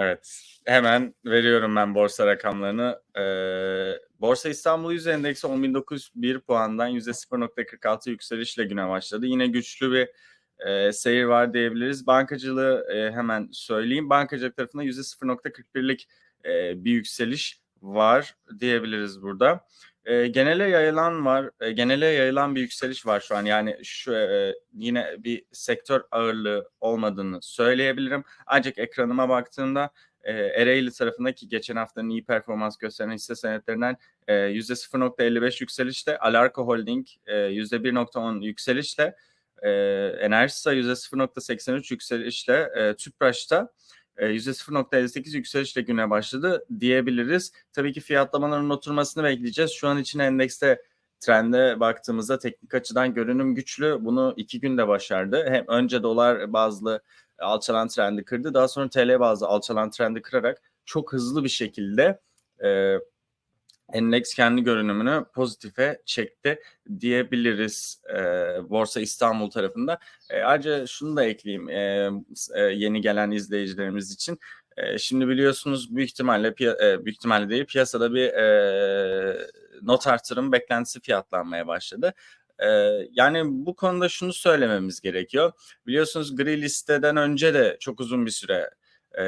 Evet. Hemen veriyorum ben borsa rakamlarını. Ee, Borsa İstanbul Yüz Endeksi 10.901 puandan %0.46 yükselişle güne başladı. Yine güçlü bir e, seyir var diyebiliriz. Bankacılığı e, hemen söyleyeyim. Bankacılık tarafında %0.41'lik e, bir yükseliş var diyebiliriz burada. E, genele yayılan var, e, genele yayılan bir yükseliş var şu an. Yani şu e, yine bir sektör ağırlığı olmadığını söyleyebilirim. Ancak ekranıma baktığımda e, Ereğli tarafındaki geçen haftanın iyi performans gösteren hisse senetlerinden e, %0.55 yükselişle, Alarko Holding e, %1.10 yükselişle, e, Enerjisa %0.83 yükselişle, e, Tüpraş'ta %0.58 yükselişle güne başladı diyebiliriz. Tabii ki fiyatlamaların oturmasını bekleyeceğiz. Şu an için endekste trende baktığımızda teknik açıdan görünüm güçlü. Bunu iki günde başardı. Hem önce dolar bazlı alçalan trendi kırdı. Daha sonra TL bazlı alçalan trendi kırarak çok hızlı bir şekilde e, endeks kendi görünümünü pozitife çekti diyebiliriz e, Borsa İstanbul tarafında. E, ayrıca şunu da ekleyeyim e, e, yeni gelen izleyicilerimiz için. E, şimdi biliyorsunuz büyük ihtimalle e, büyük ihtimalle değil piyasada bir e, not artırım beklentisi fiyatlanmaya başladı. E, yani bu konuda şunu söylememiz gerekiyor. Biliyorsunuz gri listeden önce de çok uzun bir süre e,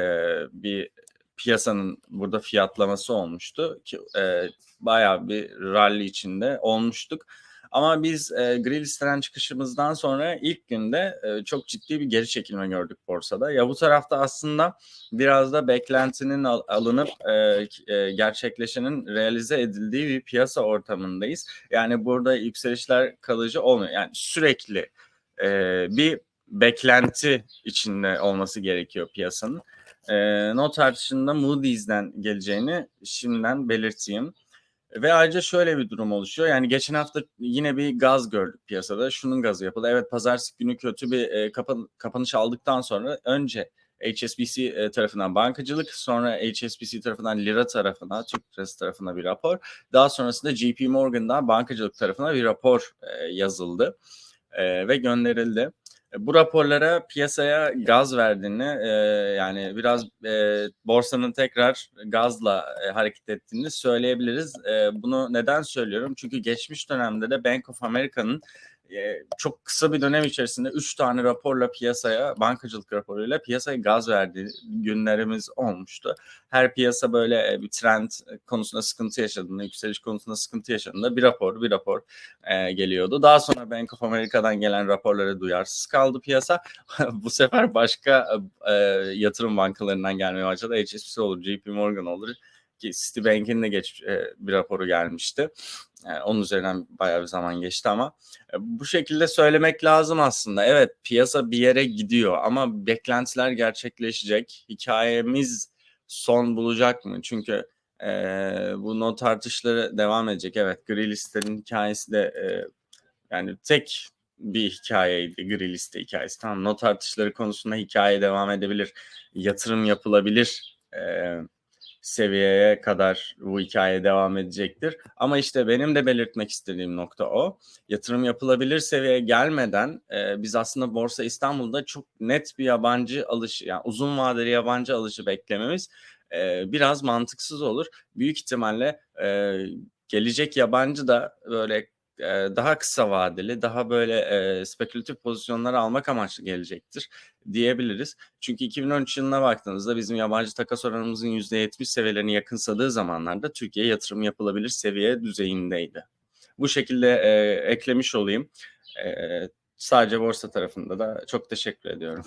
bir piyasanın burada fiyatlaması olmuştu ki e, bayağı bir rally içinde olmuştuk. Ama biz e, gri listeden çıkışımızdan sonra ilk günde e, çok ciddi bir geri çekilme gördük borsada. Ya bu tarafta aslında biraz da beklentinin al, alınıp e, e, gerçekleşenin realize edildiği bir piyasa ortamındayız. Yani burada yükselişler kalıcı olmuyor. Yani sürekli e, bir beklenti içinde olması gerekiyor piyasanın. E, not artışında Moody's'den geleceğini şimdiden belirteyim. Ve ayrıca şöyle bir durum oluşuyor. Yani geçen hafta yine bir gaz gördük piyasada. Şunun gazı yapıldı. Evet pazartesi günü kötü bir e, kapan kapanış aldıktan sonra önce HSBC e, tarafından bankacılık, sonra HSBC tarafından lira tarafına, Türk lirası tarafına bir rapor. Daha sonrasında JP Morgan'dan bankacılık tarafına bir rapor e, yazıldı e, ve gönderildi. Bu raporlara piyasaya gaz verdiğini e, yani biraz e, borsanın tekrar gazla e, hareket ettiğini söyleyebiliriz. E, bunu neden söylüyorum? Çünkü geçmiş dönemde de Bank of America'nın e, çok kısa bir dönem içerisinde 3 tane raporla piyasaya, bankacılık raporuyla piyasaya gaz verdiği günlerimiz olmuştu. Her piyasa böyle e, bir trend konusunda sıkıntı yaşadığında, yükseliş konusunda sıkıntı yaşadığında bir rapor, bir rapor e, geliyordu. Daha sonra Bank of America'dan gelen raporlara duyarsız kaldı piyasa. Bu sefer başka e, yatırım bankalarından gelmeye başladı. HSBC olur, JP Morgan olur ki Citibank'in de geç e, bir raporu gelmişti. Onun üzerinden bayağı bir zaman geçti ama bu şekilde söylemek lazım aslında. Evet piyasa bir yere gidiyor ama beklentiler gerçekleşecek. Hikayemiz son bulacak mı? Çünkü e, bu not tartışları devam edecek. Evet gri listenin hikayesi de e, yani tek bir hikayeydi gri liste hikayesi. Tamam not artışları konusunda hikaye devam edebilir. Yatırım yapılabilir. Eee seviyeye kadar bu hikaye devam edecektir. Ama işte benim de belirtmek istediğim nokta o. Yatırım yapılabilir seviyeye gelmeden e, biz aslında Borsa İstanbul'da çok net bir yabancı alışı yani uzun vadeli yabancı alışı beklememiz e, biraz mantıksız olur. Büyük ihtimalle e, gelecek yabancı da böyle daha kısa vadeli, daha böyle e, spekülatif pozisyonları almak amaçlı gelecektir diyebiliriz. Çünkü 2013 yılına baktığınızda bizim yabancı takas oranımızın %70 seviyelerine yakınsadığı zamanlarda Türkiye yatırım yapılabilir seviye düzeyindeydi. Bu şekilde e, eklemiş olayım. E, sadece borsa tarafında da çok teşekkür ediyorum.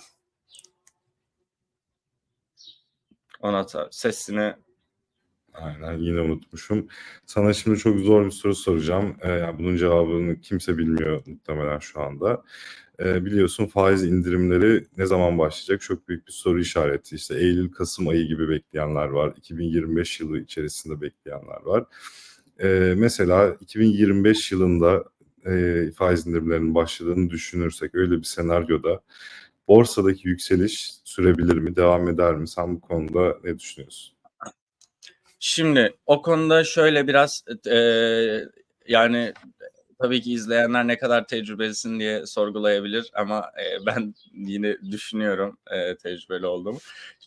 Ona sesini Aynen yine unutmuşum. Sana şimdi çok zor bir soru soracağım. Ee, yani bunun cevabını kimse bilmiyor muhtemelen şu anda. Ee, biliyorsun faiz indirimleri ne zaman başlayacak? Çok büyük bir soru işareti. İşte Eylül-Kasım ayı gibi bekleyenler var. 2025 yılı içerisinde bekleyenler var. Ee, mesela 2025 yılında e, faiz indirimlerinin başladığını düşünürsek öyle bir senaryoda borsadaki yükseliş sürebilir mi, devam eder mi? Sen bu konuda ne düşünüyorsun? Şimdi o konuda şöyle biraz e, yani tabii ki izleyenler ne kadar tecrübelisin diye sorgulayabilir ama e, ben yine düşünüyorum e, tecrübeli olduğumu.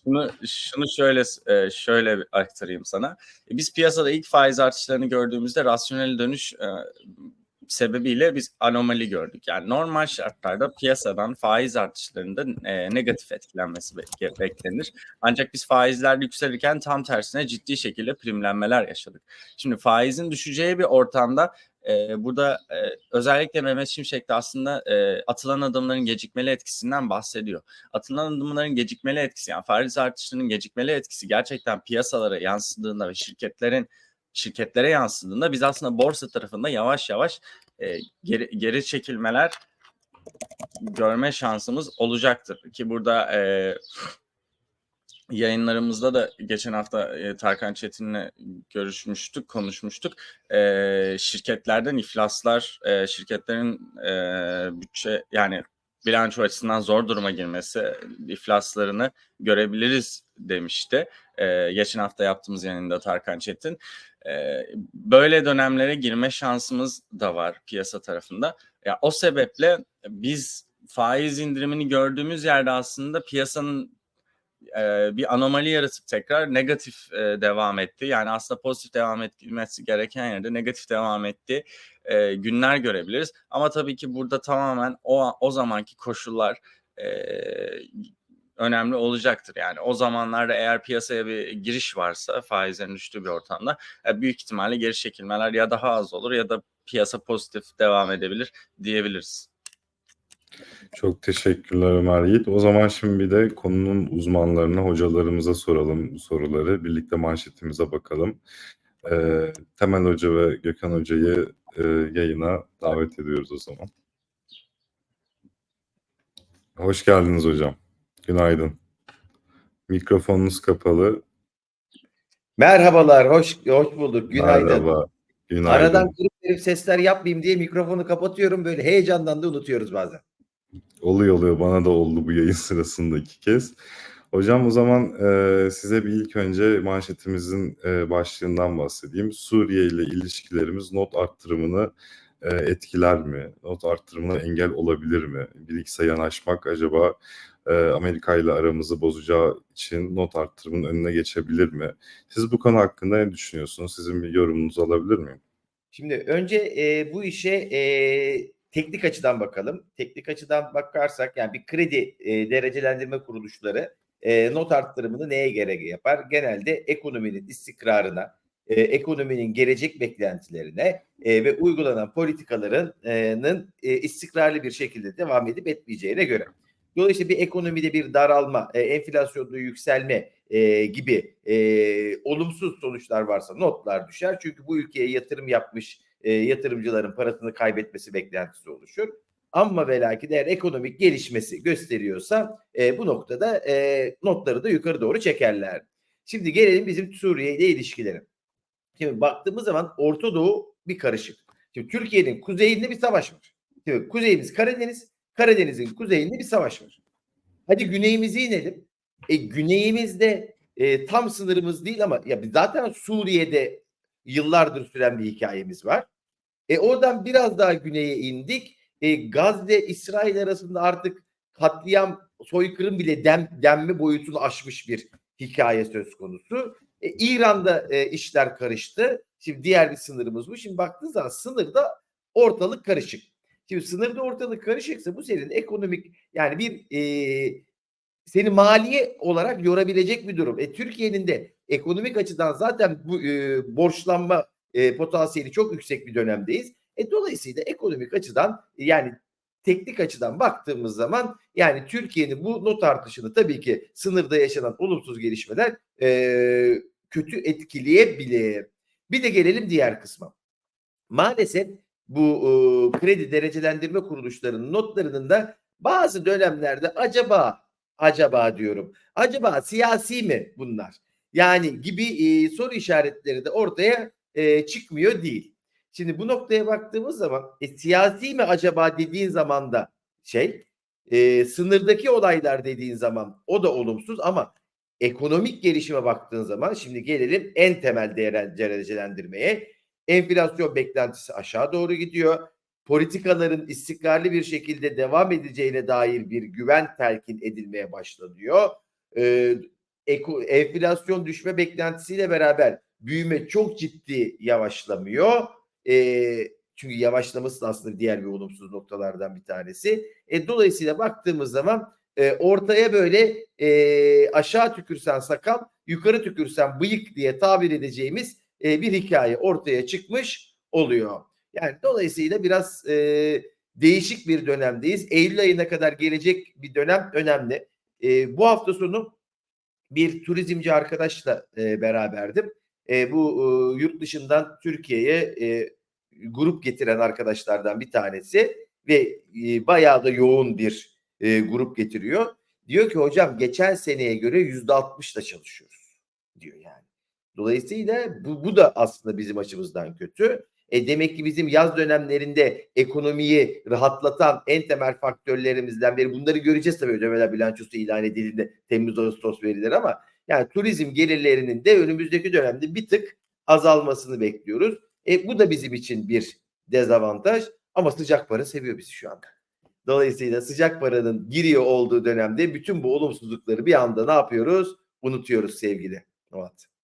Şunu şunu şöyle e, şöyle aktarayım sana. E, Biz piyasada ilk faiz artışlarını gördüğümüzde rasyonel dönüş e, sebebiyle biz anomali gördük. Yani normal şartlarda piyasadan faiz artışlarında e, negatif etkilenmesi bek- beklenir. Ancak biz faizler yükselirken tam tersine ciddi şekilde primlenmeler yaşadık. Şimdi faizin düşeceği bir ortamda e, burada e, özellikle Mehmet Şimşek de aslında e, atılan adımların gecikmeli etkisinden bahsediyor. Atılan adımların gecikmeli etkisi yani faiz artışlarının gecikmeli etkisi gerçekten piyasalara yansıdığında ve şirketlerin şirketlere yansıdığında biz aslında borsa tarafında yavaş yavaş e, geri, geri çekilmeler görme şansımız olacaktır. Ki burada e, yayınlarımızda da geçen hafta e, Tarkan Çetin'le görüşmüştük, konuşmuştuk. E, şirketlerden iflaslar, e, şirketlerin e, bütçe yani bilanço açısından zor duruma girmesi, iflaslarını görebiliriz demişti. E, geçen hafta yaptığımız yayında Tarkan Çetin. E, böyle dönemlere girme şansımız da var piyasa tarafında. Ya o sebeple biz faiz indirimini gördüğümüz yerde aslında piyasanın e, bir anomali yaratıp tekrar negatif e, devam etti. Yani aslında pozitif devam etmesi gereken yerde negatif devam etti e, günler görebiliriz. Ama tabii ki burada tamamen o o zamanki koşullar önemli olacaktır. Yani o zamanlarda eğer piyasaya bir giriş varsa faizlerin düştüğü bir ortamda e, büyük ihtimalle geri çekilmeler ya daha az olur ya da piyasa pozitif devam edebilir diyebiliriz. Çok teşekkürler Ömer Yiğit. O zaman şimdi bir de konunun uzmanlarına, hocalarımıza soralım soruları. Birlikte manşetimize bakalım. Ee, Temel Hoca ve Gökhan Hoca'yı e, yayına davet ediyoruz o zaman. Hoş geldiniz hocam. Günaydın. Mikrofonunuz kapalı. Merhabalar, hoş hoş bulduk. Günaydın. Merhaba. Günaydın. Aradan girip girip sesler yapmayayım diye mikrofonu kapatıyorum. Böyle heyecandan da unutuyoruz bazen. Oluyor oluyor. Bana da oldu bu yayın sırasında iki kez. Hocam o zaman e, size bir ilk önce manşetimizin e, başlığından bahsedeyim. Suriye ile ilişkilerimiz not arttırımını e, etkiler mi? Not arttırımına engel olabilir mi? Bir ikisi yanaşmak acaba e, Amerika ile aramızı bozacağı için not arttırımının önüne geçebilir mi? Siz bu konu hakkında ne düşünüyorsunuz? Sizin bir yorumunuzu alabilir miyim? Şimdi önce e, bu işe e, teknik açıdan bakalım. Teknik açıdan bakarsak yani bir kredi e, derecelendirme kuruluşları e, not arttırımını neye göre yapar? Genelde ekonominin istikrarına, e, ekonominin gelecek beklentilerine e, ve uygulanan politikalarının e, istikrarlı bir şekilde devam edip etmeyeceğine göre. Dolayısıyla bir ekonomide bir daralma, e, enflasyonda yükselme e, gibi e, olumsuz sonuçlar varsa notlar düşer. Çünkü bu ülkeye yatırım yapmış e, yatırımcıların parasını kaybetmesi beklentisi oluşur. Ama ve lakin ekonomik gelişmesi gösteriyorsa e, bu noktada e, notları da yukarı doğru çekerler. Şimdi gelelim bizim Suriye ile ilişkileri. Şimdi baktığımız zaman Orta Doğu bir karışık. Şimdi Türkiye'nin kuzeyinde bir savaş var. Şimdi kuzeyimiz Karadeniz, Karadeniz'in kuzeyinde bir savaş var. Hadi güneyimize inelim. E, güneyimizde e, tam sınırımız değil ama ya zaten Suriye'de yıllardır süren bir hikayemiz var. E, oradan biraz daha güneye indik. E, Gazze İsrail arasında artık katliam, soykırım bile dem, denme boyutunu aşmış bir hikaye söz konusu. E, İran'da e, işler karıştı. Şimdi diğer bir sınırımız bu. Şimdi baktığınız zaman sınırda ortalık karışık. Şimdi sınırda ortalık karışıksa bu senin ekonomik yani bir e, seni maliye olarak yorabilecek bir durum. E, Türkiye'nin de ekonomik açıdan zaten bu e, borçlanma e, potansiyeli çok yüksek bir dönemdeyiz. E, dolayısıyla ekonomik açıdan yani teknik açıdan baktığımız zaman yani Türkiye'nin bu not artışını tabii ki sınırda yaşanan olumsuz gelişmeler e, kötü etkileyebilir. Bir de gelelim diğer kısma. Maalesef bu e, kredi derecelendirme kuruluşlarının notlarının da bazı dönemlerde acaba acaba diyorum. Acaba siyasi mi bunlar? Yani gibi e, soru işaretleri de ortaya e, çıkmıyor değil. Şimdi bu noktaya baktığımız zaman e, siyasi mi acaba dediğin zaman da şey e, sınırdaki olaylar dediğin zaman o da olumsuz ama ekonomik gelişime baktığın zaman şimdi gelelim en temel değer derecelendirmeye. Enflasyon beklentisi aşağı doğru gidiyor. politikaların istikrarlı bir şekilde devam edeceğine dair bir güven telkin edilmeye başlanıyor. Ee, enflasyon düşme beklentisiyle beraber büyüme çok ciddi yavaşlamıyor. Ee, çünkü yavaşlaması da aslında diğer bir olumsuz noktalardan bir tanesi. E, dolayısıyla baktığımız zaman e, ortaya böyle e, aşağı tükürsen sakal, yukarı tükürsen bıyık diye tabir edeceğimiz e, bir hikaye ortaya çıkmış oluyor. Yani dolayısıyla biraz e, değişik bir dönemdeyiz. Eylül ayına kadar gelecek bir dönem önemli. E, bu hafta sonu bir turizmci arkadaşla e, beraberdim. E, bu e, yurt dışından Türkiye'ye e, grup getiren arkadaşlardan bir tanesi ve e, bayağı da yoğun bir e, grup getiriyor. Diyor ki hocam geçen seneye göre yüzde altmışla çalışıyoruz diyor yani. Dolayısıyla bu, bu da aslında bizim açımızdan kötü. E demek ki bizim yaz dönemlerinde ekonomiyi rahatlatan en temel faktörlerimizden biri. Bunları göreceğiz tabii ödemeler bilançosu ilan edildiğinde Temmuz Ağustos verileri ama yani turizm gelirlerinin de önümüzdeki dönemde bir tık azalmasını bekliyoruz. E, bu da bizim için bir dezavantaj ama sıcak para seviyor bizi şu anda. Dolayısıyla sıcak paranın giriyor olduğu dönemde bütün bu olumsuzlukları bir anda ne yapıyoruz? Unutuyoruz sevgili Murat.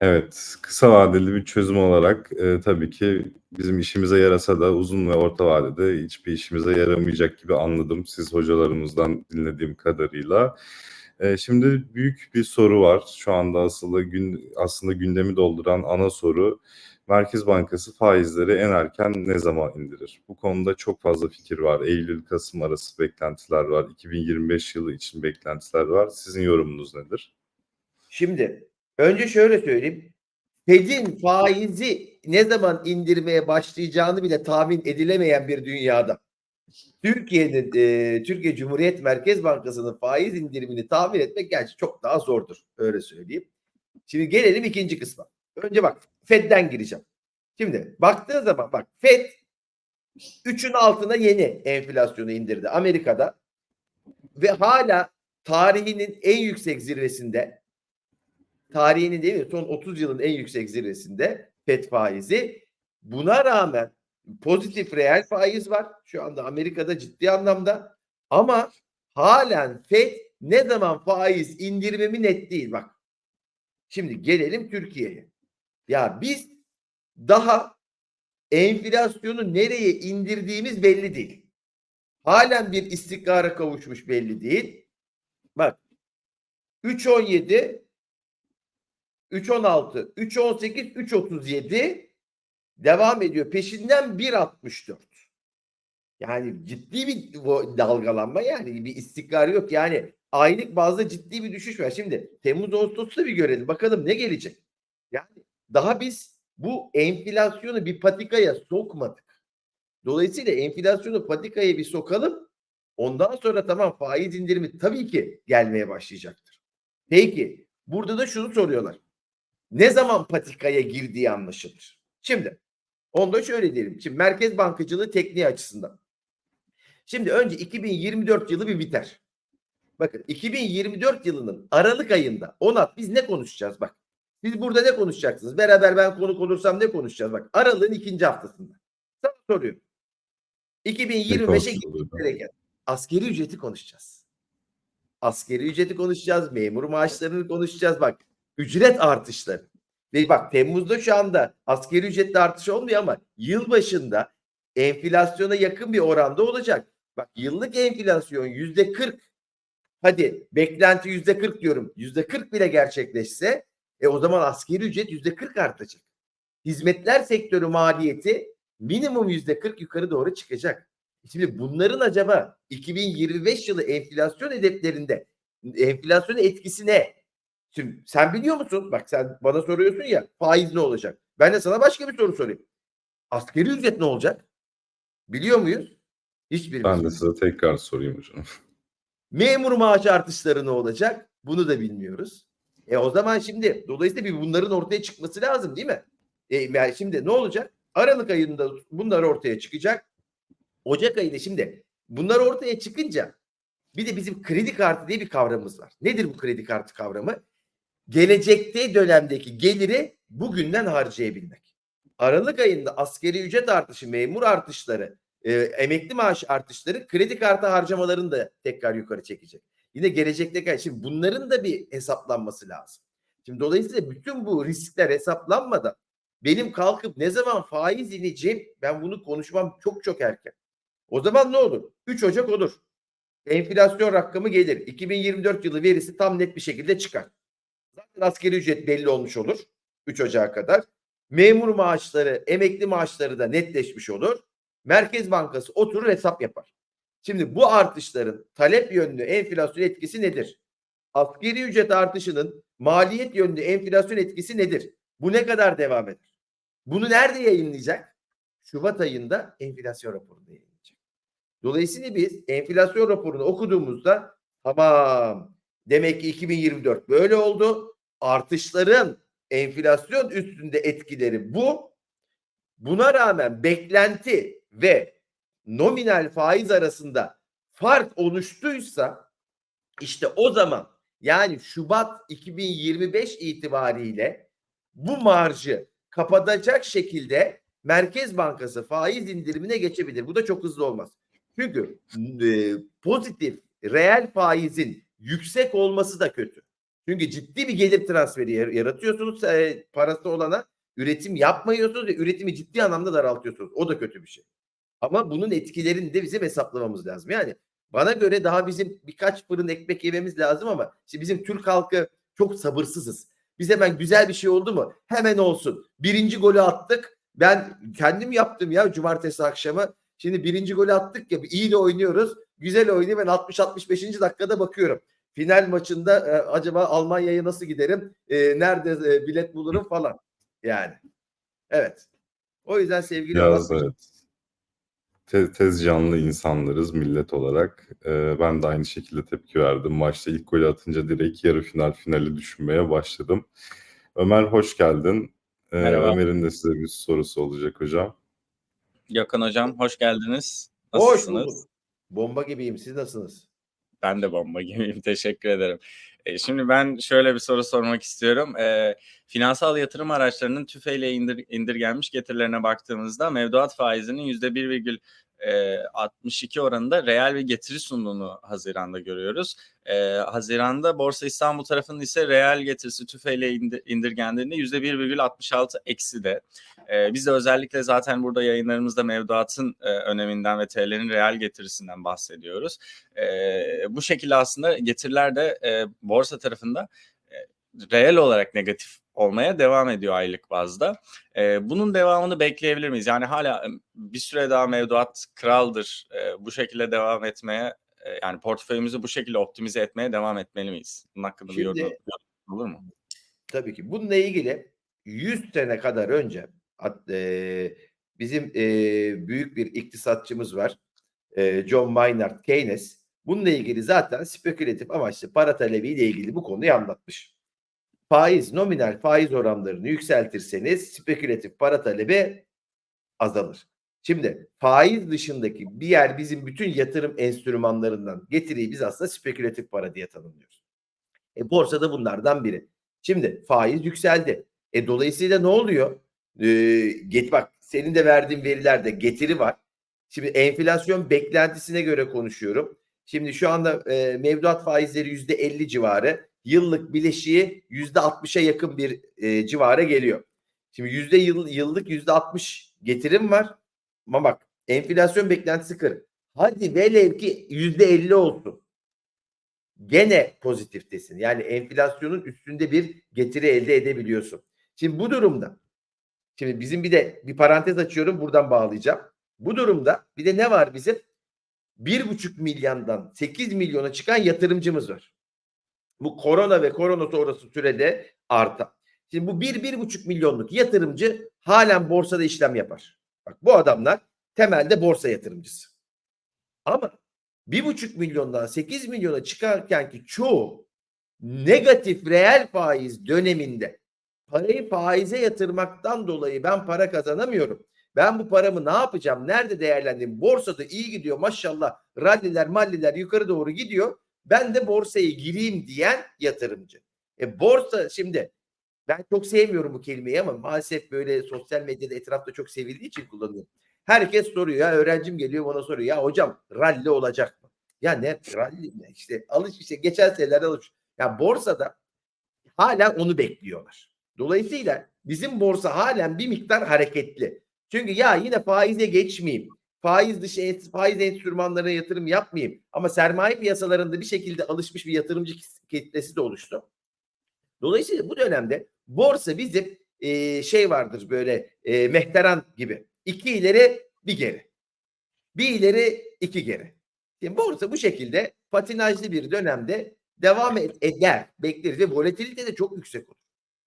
Evet, kısa vadeli bir çözüm olarak e, tabii ki bizim işimize yarasa da uzun ve orta vadede hiçbir işimize yaramayacak gibi anladım siz hocalarımızdan dinlediğim kadarıyla. E, şimdi büyük bir soru var. Şu anda aslında gün aslında gündemi dolduran ana soru Merkez Bankası faizleri en erken ne zaman indirir? Bu konuda çok fazla fikir var. Eylül-Kasım arası beklentiler var. 2025 yılı için beklentiler var. Sizin yorumunuz nedir? Şimdi önce şöyle söyleyeyim. Fed'in faizi ne zaman indirmeye başlayacağını bile tahmin edilemeyen bir dünyada Türkiye'nin e, Türkiye Cumhuriyet Merkez Bankası'nın faiz indirimini tahmin etmek gerçi çok daha zordur. Öyle söyleyeyim. Şimdi gelelim ikinci kısma. Önce bak Fed'den gireceğim. Şimdi baktığın zaman bak Fed 3'ün altına yeni enflasyonu indirdi Amerika'da ve hala tarihinin en yüksek zirvesinde tarihinin değil mi son 30 yılın en yüksek zirvesinde FED faizi. Buna rağmen pozitif reel faiz var şu anda Amerika'da ciddi anlamda ama halen FED ne zaman faiz indirmemi net değil bak. Şimdi gelelim Türkiye'ye. Ya biz daha enflasyonu nereye indirdiğimiz belli değil. Halen bir istikrara kavuşmuş belli değil. Bak 3.17 3.16 3.18 3.37 devam ediyor. Peşinden 1.64. Yani ciddi bir dalgalanma yani bir istikrar yok. Yani aylık bazda ciddi bir düşüş var. Şimdi Temmuz Ağustos'ta bir görelim. Bakalım ne gelecek. Yani daha biz bu enflasyonu bir patikaya sokmadık. Dolayısıyla enflasyonu patikaya bir sokalım. Ondan sonra tamam faiz indirimi tabii ki gelmeye başlayacaktır. Peki burada da şunu soruyorlar. Ne zaman patikaya girdiği anlaşılır? Şimdi onu da şöyle diyelim. Şimdi merkez bankacılığı tekniği açısından. Şimdi önce 2024 yılı bir biter. Bakın 2024 yılının Aralık ayında Onat biz ne konuşacağız bak. Siz burada ne konuşacaksınız? Beraber ben konuk olursam ne konuşacağız? Bak Aralık'ın ikinci haftasında. Sana soruyorum. 2025'e gereken askeri ücreti konuşacağız. Askeri ücreti konuşacağız. Memur maaşlarını konuşacağız. Bak ücret artışları. Ve bak Temmuz'da şu anda askeri ücrette artış olmuyor ama yıl başında enflasyona yakın bir oranda olacak. Bak yıllık enflasyon yüzde 40 hadi beklenti yüzde 40 diyorum yüzde 40 bile gerçekleşse e o zaman askeri ücret yüzde 40 artacak. Hizmetler sektörü maliyeti minimum yüzde 40 yukarı doğru çıkacak. Şimdi bunların acaba 2025 yılı enflasyon hedeflerinde enflasyon etkisi ne? Şimdi sen biliyor musun? Bak sen bana soruyorsun ya faiz ne olacak? Ben de sana başka bir soru sorayım. Askeri ücret ne olacak? Biliyor muyuz? Hiçbirimiz. Ben de size tekrar sorayım hocam. Memur maaş artışları ne olacak? Bunu da bilmiyoruz. E o zaman şimdi dolayısıyla bir bunların ortaya çıkması lazım değil mi? E, yani şimdi ne olacak? Aralık ayında bunlar ortaya çıkacak. Ocak ayında şimdi bunlar ortaya çıkınca bir de bizim kredi kartı diye bir kavramımız var. Nedir bu kredi kartı kavramı? Gelecekte dönemdeki geliri bugünden harcayabilmek. Aralık ayında askeri ücret artışı, memur artışları, e, emekli maaş artışları kredi kartı harcamalarını da tekrar yukarı çekecek. Yine gelecekteki şimdi bunların da bir hesaplanması lazım. Şimdi dolayısıyla bütün bu riskler hesaplanmadan benim kalkıp ne zaman faiz ineceğim ben bunu konuşmam çok çok erken. O zaman ne olur? 3 Ocak olur. Enflasyon rakamı gelir. 2024 yılı verisi tam net bir şekilde çıkar. Zaten askeri ücret belli olmuş olur 3 Ocak'a kadar. Memur maaşları, emekli maaşları da netleşmiş olur. Merkez Bankası oturur hesap yapar. Şimdi bu artışların talep yönlü enflasyon etkisi nedir? Askeri ücret artışının maliyet yönlü enflasyon etkisi nedir? Bu ne kadar devam eder? Bunu nerede yayınlayacak? Şubat ayında enflasyon raporunda yayınlayacak. Dolayısıyla biz enflasyon raporunu okuduğumuzda tamam demek ki 2024 böyle oldu. Artışların enflasyon üstünde etkileri bu. Buna rağmen beklenti ve nominal faiz arasında fark oluştuysa işte o zaman yani Şubat 2025 itibariyle bu marjı kapatacak şekilde Merkez Bankası faiz indirimine geçebilir. Bu da çok hızlı olmaz. Çünkü e, pozitif reel faizin yüksek olması da kötü. Çünkü ciddi bir gelir transferi yar- yaratıyorsunuz e, parası olana üretim yapmıyorsunuz ve üretimi ciddi anlamda daraltıyorsunuz. O da kötü bir şey. Ama bunun etkilerini de bizim hesaplamamız lazım. Yani bana göre daha bizim birkaç fırın ekmek yememiz lazım ama işte bizim Türk halkı çok sabırsızız. Biz hemen güzel bir şey oldu mu? Hemen olsun. Birinci golü attık. Ben kendim yaptım ya cumartesi akşamı. Şimdi birinci golü attık ya iyi de oynuyoruz. Güzel oynuyor. Ben 60-65. dakikada bakıyorum. Final maçında e, acaba Almanya'ya nasıl giderim? E, nerede e, bilet bulurum falan. Yani. Evet. O yüzden sevgili Biraz evet. Te- tez canlı insanlarız millet olarak. Ee, ben de aynı şekilde tepki verdim. Maçta ilk golü atınca direkt yarı final finali düşünmeye başladım. Ömer hoş geldin. Ee, Merhaba. Ömer'in de size bir sorusu olacak hocam. Gökhan Hocam hoş geldiniz. hoş Nasılsınız? bulduk. Bomba gibiyim. Siz nasılsınız? Ben de bomba gibiyim. Teşekkür ederim. E, şimdi ben şöyle bir soru sormak istiyorum. E, finansal yatırım araçlarının tüfeyle indir, indirgenmiş getirilerine baktığımızda mevduat faizinin %1,62 oranında reel bir getiri sunduğunu Haziran'da görüyoruz. E, Haziran'da Borsa İstanbul tarafının ise reel getirisi tüfeyle indi- indirgendiğinde %1,66 eksi de. E, biz de özellikle zaten burada yayınlarımızda mevduatın e, öneminden ve TL'nin reel getirisinden bahsediyoruz. E, bu şekilde aslında getiriler de e, borsa tarafında e, reel olarak negatif olmaya devam ediyor aylık bazda. E, bunun devamını bekleyebilir miyiz? Yani hala bir süre daha mevduat kraldır. E, bu şekilde devam etmeye e, yani portföyümüzü bu şekilde optimize etmeye devam etmeli miyiz? Bunun hakkında bir yorum olur mu? Tabii ki. Bununla ilgili 100 sene kadar önce e, bizim e, büyük bir iktisatçımız var. E, John Maynard Keynes. Bununla ilgili zaten spekülatif amaçlı para talebiyle ilgili bu konuyu anlatmış. Faiz, nominal faiz oranlarını yükseltirseniz spekülatif para talebi azalır. Şimdi faiz dışındaki bir yer bizim bütün yatırım enstrümanlarından getiriyi biz aslında spekülatif para diye tanımlıyoruz. E, borsada bunlardan biri. Şimdi faiz yükseldi. E dolayısıyla ne oluyor? Ee, get bak senin de verdiğin verilerde getiri var. Şimdi enflasyon beklentisine göre konuşuyorum. Şimdi şu anda e, mevduat faizleri yüzde 50 civarı. Yıllık bileşiği yüzde 60'a yakın bir e, civara geliyor. Şimdi yüzde yıl, yıllık yüzde 60 getirim var. Ama bak enflasyon beklentisi 40. Hadi velev ki yüzde 50 olsun gene pozitiftesin. Yani enflasyonun üstünde bir getiri elde edebiliyorsun. Şimdi bu durumda şimdi bizim bir de bir parantez açıyorum buradan bağlayacağım. Bu durumda bir de ne var bizim? Bir buçuk milyondan 8 milyona çıkan yatırımcımız var. Bu korona ve korona sonrası sürede artan. Şimdi bu bir, bir buçuk milyonluk yatırımcı halen borsada işlem yapar. Bak bu adamlar temelde borsa yatırımcısı. Ama bir buçuk milyondan 8 milyona çıkarken ki çoğu negatif reel faiz döneminde parayı faize yatırmaktan dolayı ben para kazanamıyorum. Ben bu paramı ne yapacağım? Nerede değerlendireyim? Borsada iyi gidiyor maşallah. Ralliler malliler yukarı doğru gidiyor. Ben de borsaya gireyim diyen yatırımcı. E borsa şimdi ben çok sevmiyorum bu kelimeyi ama maalesef böyle sosyal medyada etrafta çok sevildiği için kullanıyorum. Herkes soruyor ya öğrencim geliyor bana soruyor ya hocam rally olacak mı? Ya ne rally ne işte alış işte geçen senelerde alış. Ya borsada hala onu bekliyorlar. Dolayısıyla bizim borsa halen bir miktar hareketli. Çünkü ya yine faize geçmeyeyim. Faiz dışı faiz enstrümanlarına yatırım yapmayayım. Ama sermaye piyasalarında bir şekilde alışmış bir yatırımcı kitlesi de oluştu. Dolayısıyla bu dönemde borsa bizim e, şey vardır böyle e, mehteran gibi. İki ileri bir geri. Bir ileri iki geri. Şimdi borsa bu şekilde patinajlı bir dönemde devam eder, bekleriz ve volatilite de çok yüksek olur.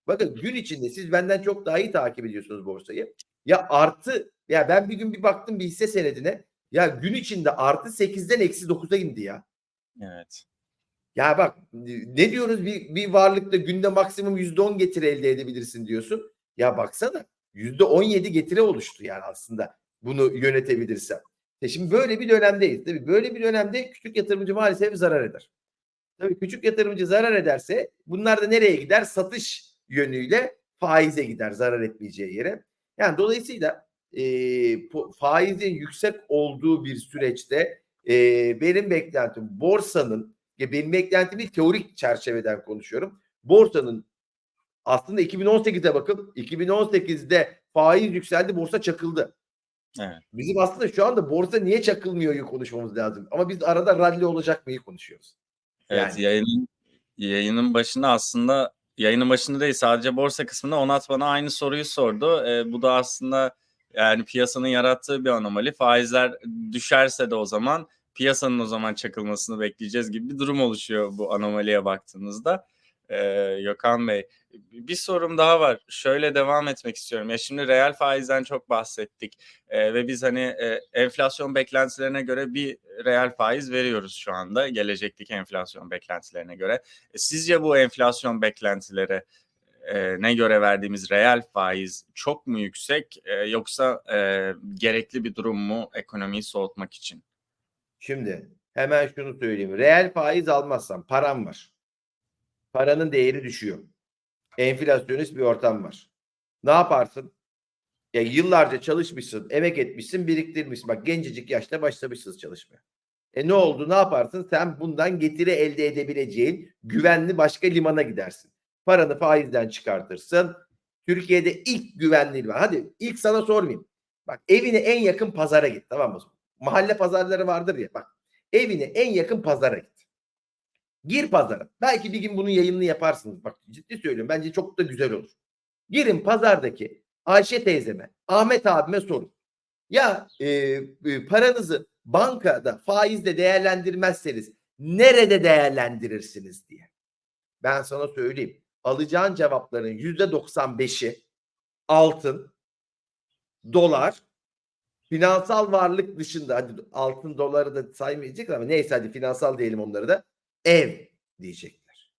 Bakın gün içinde siz benden çok daha iyi takip ediyorsunuz borsayı. Ya artı ya ben bir gün bir baktım bir hisse senedine ya gün içinde artı 8'den eksi 9'a indi ya. Evet. Ya bak ne diyoruz bir, bir varlıkta günde maksimum %10 getiri elde edebilirsin diyorsun. Ya baksana %17 getiri oluştu yani aslında bunu yönetebilirsen. E şimdi böyle bir dönemdeyiz. Tabii böyle bir dönemde küçük yatırımcı maalesef zarar eder. Tabii küçük yatırımcı zarar ederse bunlar da nereye gider? Satış yönüyle faize gider zarar etmeyeceği yere. Yani dolayısıyla e, faizin yüksek olduğu bir süreçte e, benim beklentim borsanın ya benim beklentim değil, teorik çerçeveden konuşuyorum. Borsanın aslında 2018'e bakın 2018'de faiz yükseldi borsa çakıldı. Evet. Bizim aslında şu anda borsa niye çakılmıyor konuşmamız lazım. Ama biz arada rally olacak mıyı konuşuyoruz. Evet Yani. yayının yayının başında aslında yayının başında değil sadece borsa kısmında Onat bana aynı soruyu sordu. Ee, bu da aslında yani piyasanın yarattığı bir anomali. Faizler düşerse de o zaman piyasanın o zaman çakılmasını bekleyeceğiz gibi bir durum oluşuyor bu anomaliye baktığınızda. Ee, Gökhan Bey bir sorum daha var. Şöyle devam etmek istiyorum. Ya şimdi reel faizden çok bahsettik Ee, ve biz hani e, enflasyon beklentilerine göre bir reel faiz veriyoruz şu anda gelecekteki enflasyon beklentilerine göre. E, Sizce bu enflasyon beklentileri ne göre verdiğimiz reel faiz çok mu yüksek e, yoksa e, gerekli bir durum mu ekonomiyi soğutmak için? Şimdi hemen şunu söyleyeyim. Reel faiz almazsan param var. Paranın değeri düşüyor. Enflasyonist bir ortam var. Ne yaparsın? Ya yıllarca çalışmışsın, emek etmişsin, biriktirmişsin. Bak gencecik yaşta başlamışsınız çalışmaya. E ne oldu? Ne yaparsın? Sen bundan getiri elde edebileceğin güvenli başka limana gidersin. Paranı faizden çıkartırsın. Türkiye'de ilk güvenli liman. Hadi ilk sana sormayayım. Bak evine en yakın pazara git tamam mı? Mahalle pazarları vardır ya bak. Evine en yakın pazara git. Gir pazara. Belki bir gün bunun yayınını yaparsınız. Bak ciddi söylüyorum. Bence çok da güzel olur. Girin pazardaki Ayşe teyzeme, Ahmet abime sorun. Ya e, e, paranızı bankada faizle değerlendirmezseniz nerede değerlendirirsiniz diye. Ben sana söyleyeyim. Alacağın cevapların yüzde 95'i altın, dolar, finansal varlık dışında hadi altın doları da saymayacak ama neyse hadi finansal diyelim onları da ev diyecekler.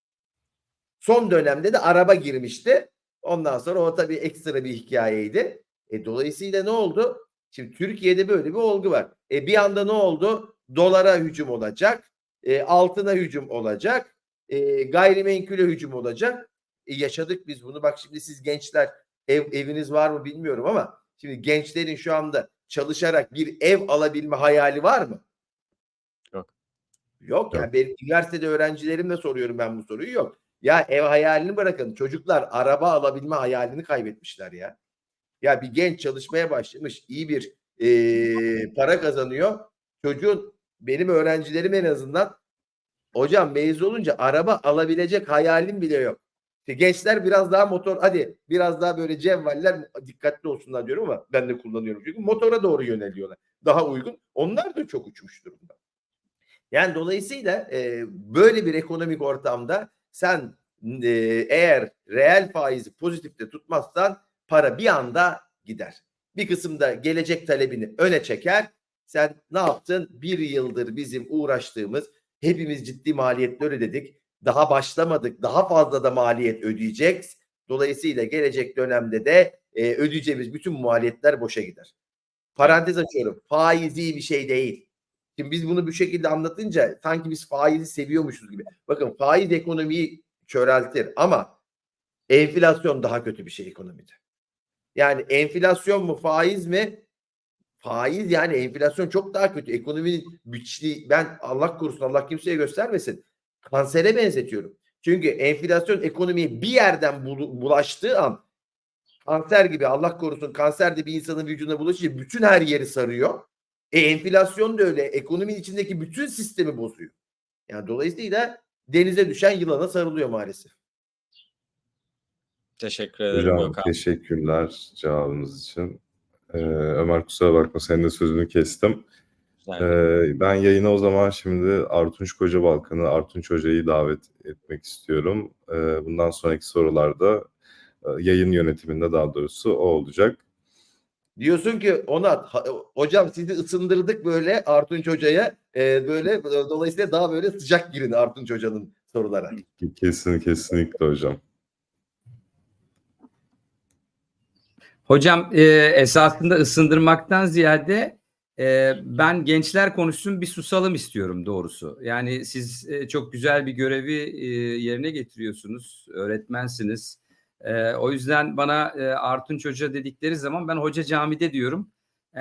Son dönemde de araba girmişti. Ondan sonra o tabii ekstra bir hikayeydi. E, dolayısıyla ne oldu? Şimdi Türkiye'de böyle bir olgu var. E, bir anda ne oldu? Dolara hücum olacak. E, altına hücum olacak. E, gayrimenkule hücum olacak. E, yaşadık biz bunu. Bak şimdi siz gençler ev eviniz var mı bilmiyorum ama şimdi gençlerin şu anda çalışarak bir ev alabilme hayali var mı? Yok. Yok yani benim üniversitede öğrencilerimle soruyorum ben bu soruyu yok. Ya ev hayalini bırakın çocuklar araba alabilme hayalini kaybetmişler ya. Ya bir genç çalışmaya başlamış iyi bir eee, para kazanıyor. Çocuğun benim öğrencilerim en azından hocam mezun olunca araba alabilecek hayalim bile yok. İşte gençler biraz daha motor hadi biraz daha böyle cevvaller dikkatli olsunlar diyorum ama ben de kullanıyorum çünkü motora doğru yöneliyorlar. Daha uygun. Onlar da çok uçmuş durumda. Yani dolayısıyla e, böyle bir ekonomik ortamda sen e, eğer reel faizi pozitifte tutmazsan para bir anda gider. Bir kısımda gelecek talebini öne çeker. Sen ne yaptın? Bir yıldır bizim uğraştığımız hepimiz ciddi maliyetler ödedik. Daha başlamadık. Daha fazla da maliyet ödeyeceğiz. Dolayısıyla gelecek dönemde de e, ödeyeceğimiz bütün maliyetler boşa gider. Parantez açıyorum. Faiz iyi bir şey değil. Şimdi biz bunu bu şekilde anlatınca sanki biz faizi seviyormuşuz gibi. Bakın faiz ekonomiyi köreltir ama enflasyon daha kötü bir şey ekonomide. Yani enflasyon mu faiz mi? Faiz yani enflasyon çok daha kötü. Ekonominin güçlü ben Allah korusun Allah kimseye göstermesin. Kansere benzetiyorum. Çünkü enflasyon ekonomiye bir yerden bulaştığı an kanser gibi Allah korusun kanser de bir insanın vücuduna bulaşınca bütün her yeri sarıyor. E enflasyon da öyle. Ekonominin içindeki bütün sistemi bozuyor. Yani dolayısıyla denize düşen yılana sarılıyor maalesef. Teşekkür ederim Hocam Gökhan. teşekkürler cevabınız için. Ee, Ömer kusura bakma senin de sözünü kestim. Ee, ben yayına o zaman şimdi Artunç Kocabalkan'ı, Artunç Hoca'yı davet etmek istiyorum. Ee, bundan sonraki sorularda yayın yönetiminde daha doğrusu o olacak. Diyorsun ki Onat hocam sizi ısındırdık böyle Artunç Hoca'ya e, böyle dolayısıyla daha böyle sıcak girin Artunç Hoca'nın sorulara. Kesin kesinlikle hocam. Hocam e, esasında ısındırmaktan ziyade e, ben gençler konuşsun bir susalım istiyorum doğrusu. Yani siz e, çok güzel bir görevi e, yerine getiriyorsunuz, öğretmensiniz. E, o yüzden bana e, Artunç Hoca dedikleri zaman ben Hoca Camide diyorum. E,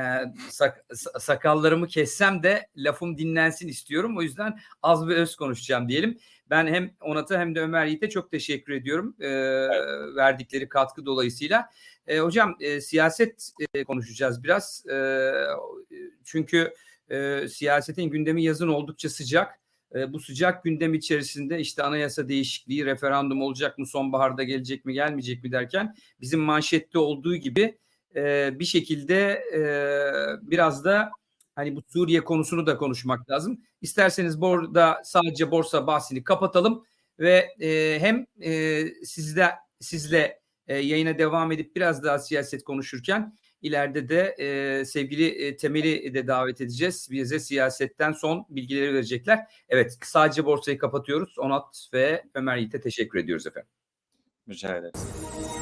sak- sa- sakallarımı kessem de lafım dinlensin istiyorum. O yüzden az ve öz konuşacağım diyelim. Ben hem Onat'a hem de Ömer Yiğit'e çok teşekkür ediyorum e, verdikleri katkı dolayısıyla. E, hocam e, siyaset e, konuşacağız biraz. E, çünkü e, siyasetin gündemi yazın oldukça sıcak. E, bu sıcak gündem içerisinde işte anayasa değişikliği, referandum olacak mı, sonbaharda gelecek mi, gelmeyecek mi derken bizim manşette olduğu gibi e, bir şekilde e, biraz da hani bu Suriye konusunu da konuşmak lazım. İsterseniz burada sadece borsa bahsini kapatalım ve e, hem e, sizde sizle e, yayına devam edip biraz daha siyaset konuşurken ileride de e, sevgili e, Temel'i de davet edeceğiz. Bize siyasetten son bilgileri verecekler. Evet sadece borsayı kapatıyoruz. Onat ve Ömer Yiğit'e teşekkür ediyoruz efendim. Rica ederiz.